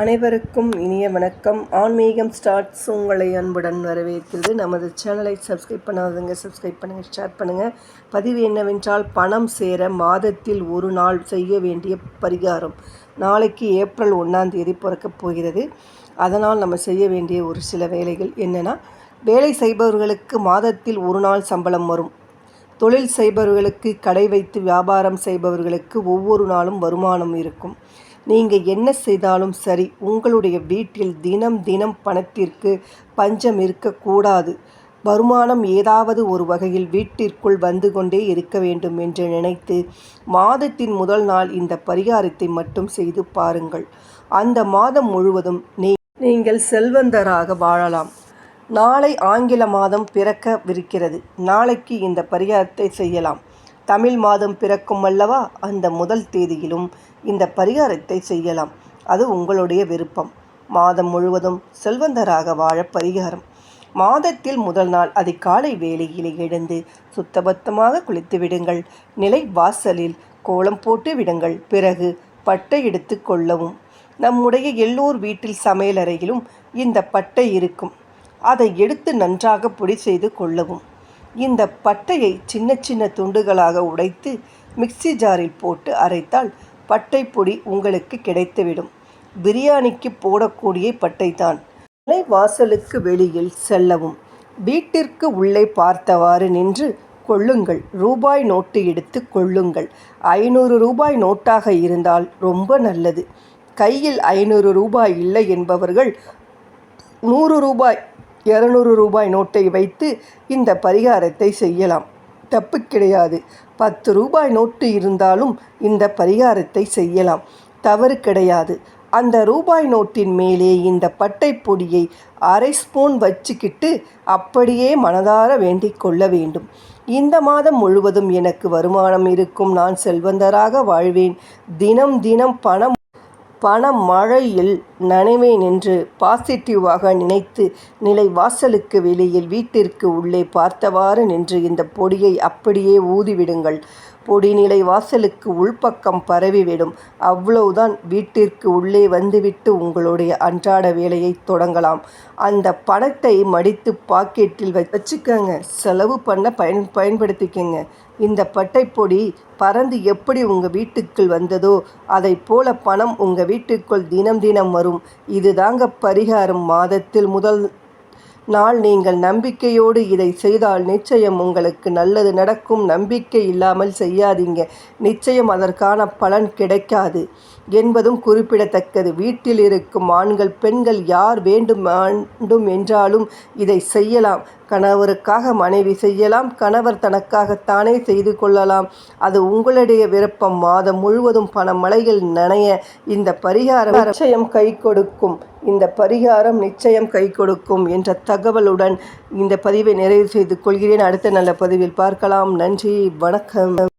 அனைவருக்கும் இனிய வணக்கம். ஆன்மீகம் ஸ்டார்ட்ஸ் உங்களை அன்புடன் வரவேற்கிறது. நமது சேனலை சப்ஸ்கிரைப் பண்ணாதவங்க சப்ஸ்கிரைப் பண்ணுங்கள் ஷேர் பண்ணுங்கள் பதிவு என்னவென்றால் பணம் சேர மாதத்தில் ஒரு நாள் செய்ய வேண்டிய பரிகாரம் நாளைக்கு ஏப்ரல் ஒன்றாம் தேதி பிறக்கப் போகிறது. அதனால் நம்ம செய்ய வேண்டிய ஒரு சில வேலைகள் என்னென்னா வேலை செய்பவர்களுக்கு மாதத்தில் ஒரு நாள் சம்பளம் வரும். தொழில் செய்பவர்களுக்கு கடை வைத்து வியாபாரம் செய்பவர்களுக்கு ஒவ்வொரு நாளும் வருமானம் இருக்கும். நீங்கள் என்ன செய்தாலும் சரி உங்களுடைய வீட்டில் தினம் தினம் பணத்திற்கு பஞ்சம் இருக்கக்கூடாது. வருமானம் ஏதாவது ஒரு வகையில் வீட்டிற்குள் வந்து கொண்டே இருக்க வேண்டும் என்று நினைத்து மாதத்தின் முதல் நாள் இந்த பரிகாரத்தை மட்டும் செய்து பாருங்கள். அந்த மாதம் முழுவதும் நீ நீங்கள் செல்வந்தராக வாழலாம். நாளை ஆங்கில மாதம் பிறக்கவிருக்கிறது. நாளைக்கு இந்த பரிகாரத்தை செய்யலாம். தமிழ் மாதம் பிறக்கும் அல்லவா? அந்த முதல் தேதியிலும் இந்த பரிகாரத்தை செய்யலாம். அது உங்களுடைய விருப்பம். மாதம் முழுவதும் செல்வந்தராக வாழ பரிகாரம். மாதத்தில் முதல் நாள் அதிகாலை வேலையிலே எழுந்து சுத்தபத்தமாக குளித்து விடுங்கள். நிலை வாசலில் கோலம் போட்டு விடுங்கள். பிறகு பட்டை எடுத்து கொள்ளவும். நம்முடைய எல்லோர் வீட்டில் சமையலறையிலும் இந்த பட்டை இருக்கும். அதை எடுத்து நன்றாக பொடி செய்து கொள்ளவும். இந்த பட்டையை சின்ன சின்ன துண்டுகளாக உடைத்து மிக்சி ஜாரில் போட்டு அரைத்தால் பட்டை பொடி உங்களுக்கு கிடைத்துவிடும். பிரியாணிக்கு போடக்கூடிய பட்டை தான். வாசலுக்கு வெளியில் செல்லவும். வீட்டிற்கு உள்ளே பார்த்தவாறு நின்று கொள்ளுங்கள். ரூபாய் நோட்டு எடுத்து கொள்ளுங்கள். ஐநூறு ரூபாய் நோட்டாக இருந்தால் ரொம்ப நல்லது. கையில் ஐநூறு ரூபாய் இல்லை என்பவர்கள் நூறு ரூபாய் இரநூறு ரூபாய் நோட்டை வைத்து இந்த பரிகாரத்தை செய்யலாம். தப்பு கிடையாது. பத்து ரூபாய் நோட்டு இருந்தாலும் இந்த பரிகாரத்தை செய்யலாம். தவறு கிடையாது. அந்த ரூபாய் நோட்டின் மேலே இந்த பட்டை பொடியை அரை ஸ்பூன் வச்சுக்கிட்டு அப்படியே மனதார வேண்டிக் கொள்ள வேண்டும். இந்த மாதம் முழுவதும் எனக்கு வருமானம் இருக்கும். நான் செல்வந்தராக வாழ்வேன். தினம் தினம் பணம் பண மழையில் நனைவேன் என்று பாசிட்டிவாக நினைத்து நிலை வாசலுக்கு வெளியில் வீட்டிற்கு உள்ளே பார்த்தவாறு நின்று இந்த பொடியை அப்படியே ஊதிவிடுங்கள். பொடிநிலை வாசலுக்கு உள்பக்கம் பரவிவிடும். அவ்வளவுதான் வீட்டிற்கு உள்ளே வந்துவிட்டு உங்களுடைய அன்றாட வேலையை தொடங்கலாம். அந்த பணத்தை மடித்து பாக்கெட்டில் வச்சுக்கோங்க. செலவு பண்ண பயன் பயன்படுத்திக்கங்க. இந்த பட்டைப்பொடி பறந்து எப்படி உங்கள் வீட்டுக்குள் வந்ததோ அதை போல பணம் உங்கள் வீட்டுக்குள் தினம் தினம் வரும். இது தாங்க பரிகாரம் மாதத்தில் முதல் நாள் நீங்கள் நம்பிக்கையோடு இதை செய்தால் நிச்சயம் உங்களுக்கு நல்லது நடக்கும். நம்பிக்கை இல்லாமல் செய்யாதீங்க. நிச்சயம் அதற்கான பலன் கிடைக்காது என்பதும் குறிப்பிடத்தக்கது. வீட்டில் இருக்கும் ஆண்கள் பெண்கள் யார் வேண்டும் வேண்டும் என்றாலும் இதை செய்யலாம். கணவருக்காக மனைவி செய்யலாம் கணவர் தனக்காக தானே செய்து கொள்ளலாம். அது உங்களுடைய விருப்பம். மாதம் முழுவதும் பண மலையில் நனைய இந்த பரிகாரம் நிச்சயம் கை கொடுக்கும். இந்த பரிகாரம் நிச்சயம் கை கொடுக்கும் என்ற தகவலுடன் இந்த பதிவை நிறைவு செய்து கொள்கிறேன். அடுத்த நல்ல பதிவில் பார்க்கலாம். நன்றி. வணக்கம்.